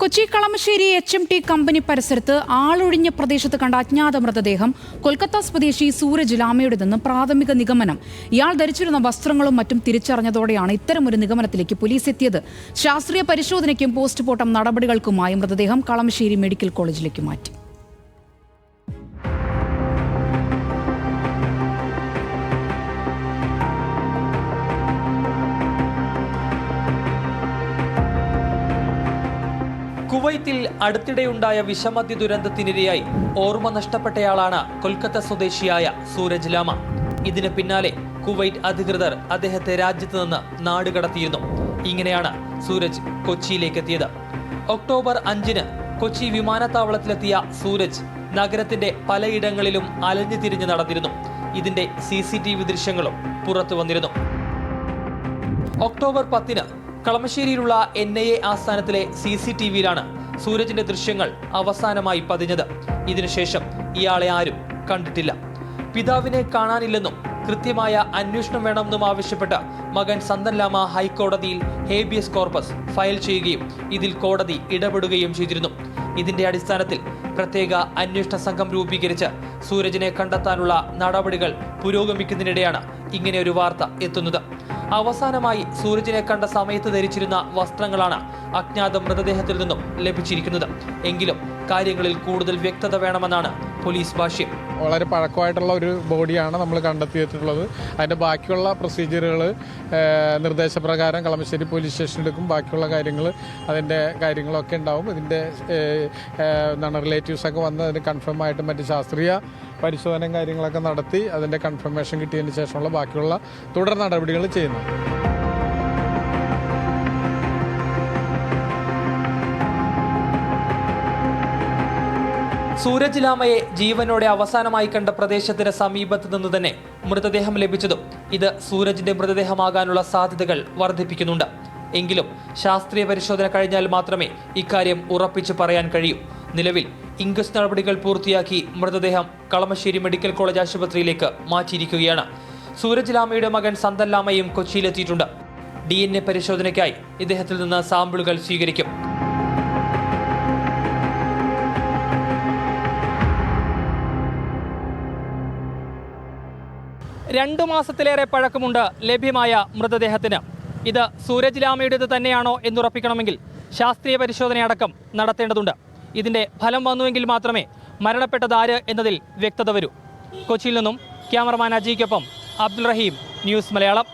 Kochi Kalamassery H M T company പരിസരത്ത് ആളൊഴിഞ്ഞ പ്രദേശത്ത് കണ്ട അജ്ഞാത മൃതദേഹം കൊൽക്കത്ത സ്വദേശി സൂരജ് ലാമയുടേതെന്ന് പ്രാഥമിക നിഗമനം. ഇയാൾ ധരിച്ചിരുന്ന വസ്ത്രങ്ങളും മറ്റും തിരിച്ചറിഞ്ഞതോടെയാണ് ഇത്തരമൊരു നിഗമനത്തിലേക്ക് പോലീസ് എത്തിയത്. ശാസ്ത്രീയ പരിശോധനയ്ക്കും പോസ്റ്റ്മോർട്ടം നടപടികൾക്കുമായി മൃതദേഹം കളമശ്ശേരി മെഡിക്കൽ കോളേജിലേക്ക് മാറ്റി. കുവൈത്തിൽ അടുത്തിടെയുണ്ടായ വിഷമദ്യ ദുരന്തത്തിനിരയായി ഓർമ്മ നഷ്ടപ്പെട്ടയാളാണ് കൊൽക്കത്ത സ്വദേശിയായ സൂരജ് ലാമ. ഇതിന് പിന്നാലെ കുവൈറ്റ് അധികൃതർ അദ്ദേഹത്തെ രാജ്യത്ത് നിന്ന് നാടുകടത്തിയിരുന്നു ഇങ്ങനെയാണ് സൂരജ് കൊച്ചിയിലേക്ക് എത്തിയത് ഒക്ടോബർ അഞ്ചിന് കൊച്ചി വിമാനത്താവളത്തിലെത്തിയ സൂരജ് നഗരത്തിന്റെ പലയിടങ്ങളിലും അലഞ്ഞു തിരിഞ്ഞ് നടന്നിരുന്നു. ഇതിന്റെ സി സി ടി വി ദൃശ്യങ്ങളും പുറത്തു വന്നിരുന്നു. ഒക്ടോബർ പത്തിന് കളമശ്ശേരിയിലുള്ള എൻ ഐ എ ആസ്ഥാനത്തിലെ സി സി ടി വിയിലാണ് സൂരജിന്റെ ദൃശ്യങ്ങൾ അവസാനമായി പതിഞ്ഞത്. ഇതിനുശേഷം ഇയാളെ ആരും കണ്ടിട്ടില്ല. പിതാവിനെ കാണാനില്ലെന്നും കൃത്യമായ അന്വേഷണം വേണമെന്നും ആവശ്യപ്പെട്ട് മകൻ സന്തൻ ലാമ ഹൈക്കോടതിയിൽ ഹേബിയസ് കോർപ്പസ് ഫയൽ ചെയ്യുകയും ഇതിൽ കോടതി ഇടപെടുകയും ചെയ്തിരുന്നു. ഇതിന്റെ അടിസ്ഥാനത്തിൽ പ്രത്യേക അന്വേഷണ സംഘം രൂപീകരിച്ച് സൂരജിനെ കണ്ടെത്താനുള്ള നടപടികൾ പുരോഗമിക്കുന്നതിനിടെയാണ് ഇങ്ങനെ ഒരു വാർത്ത എത്തുന്നത്. അവസാനമായി സൂരജിനെ കണ്ട സമയത്ത് ധരിച്ചിരുന്ന വസ്ത്രങ്ങളാണ് അജ്ഞാത മൃതദേഹത്തിൽ നിന്നും ലഭിച്ചിരിക്കുന്നത്. എങ്കിലും കാര്യങ്ങളിൽ കൂടുതൽ വ്യക്തത വേണമെന്നാണ് പോലീസ് ഭാഷ്യം. വളരെ പഴക്കമായിട്ടുള്ള ഒരു ബോഡിയാണ് നമ്മൾ കണ്ടെത്തിയിട്ടുള്ളത്. അതിന്റെ ബാക്കിയുള്ള പ്രൊസീജിയറുകൾ നിർദ്ദേശപ്രകാരം കളമശ്ശേരി പോലീസ് സ്റ്റേഷൻ എടുക്കും. ബാക്കിയുള്ള കാര്യങ്ങൾ അതിന്റെ കാര്യങ്ങളൊക്കെ ഉണ്ടാവും. ഇതിന്റെ എന്താണ് റിലേറ്റീവ്സൊക്കെ വന്ന് അതിന് കൺഫേം ആയിട്ട് മറ്റ് ശാസ്ത്രീയ പരിശോധനയും കാര്യങ്ങളൊക്കെ നടത്തി അതിന്റെ കൺഫർമേഷൻ കിട്ടിയതിന് ശേഷമുള്ള ബാക്കിയുള്ള തുടർ നടപടികൾ ചെയ്യുന്നു. സൂരജ് ലാമയെ ജീവനോടെ അവസാനമായി കണ്ട പ്രദേശത്തിന് സമീപത്ത് നിന്ന് തന്നെ മൃതദേഹം ലഭിച്ചതും ഇത് സൂരജിന്റെ മൃതദേഹമാകാനുള്ള സാധ്യതകൾ വർദ്ധിപ്പിക്കുന്നുണ്ട്. എങ്കിലും ശാസ്ത്രീയ പരിശോധന കഴിഞ്ഞാൽ മാത്രമേ ഇക്കാര്യം ഉറപ്പിച്ചു പറയാൻ കഴിയൂ. നിലവിൽ ഇൻക്വസ്റ്റ് നടപടികൾ പൂർത്തിയാക്കി മൃതദേഹം കളമശ്ശേരി മെഡിക്കൽ കോളേജ് ആശുപത്രിയിലേക്ക് മാറ്റിയിരിക്കുകയാണ്. സൂരജ് ലാമയുടെ മകൻ സന്തൽ ലാമയും കൊച്ചിയിലെത്തിയിട്ടുണ്ട്. ഡി എൻ എ പരിശോധനയ്ക്കായി ഇദ്ദേഹത്തിൽ നിന്ന് സാമ്പിളുകൾ സ്വീകരിക്കും. രണ്ടു മാസത്തിലേറെ പഴക്കമുണ്ട് ലഭ്യമായ മൃതദേഹത്തിന്. ഇത് സൂരജ് ലാമയുടേത് തന്നെയാണോ എന്നുറപ്പിക്കണമെങ്കിൽ ശാസ്ത്രീയ പരിശോധനയടക്കം നടത്തേണ്ടതുണ്ട്. ഇതിന്റെ ഫലം വന്നുവെങ്കിൽ മാത്രമേ മരണപ്പെട്ടത് ആര് എന്നതിൽ വ്യക്തത വരൂ. കൊച്ചിയിൽ നിന്നും ക്യാമറമാൻ അജിയ്ക്കൊപ്പം അബ്ദുൾ റഹീം ന്യൂസ് മലയാളം.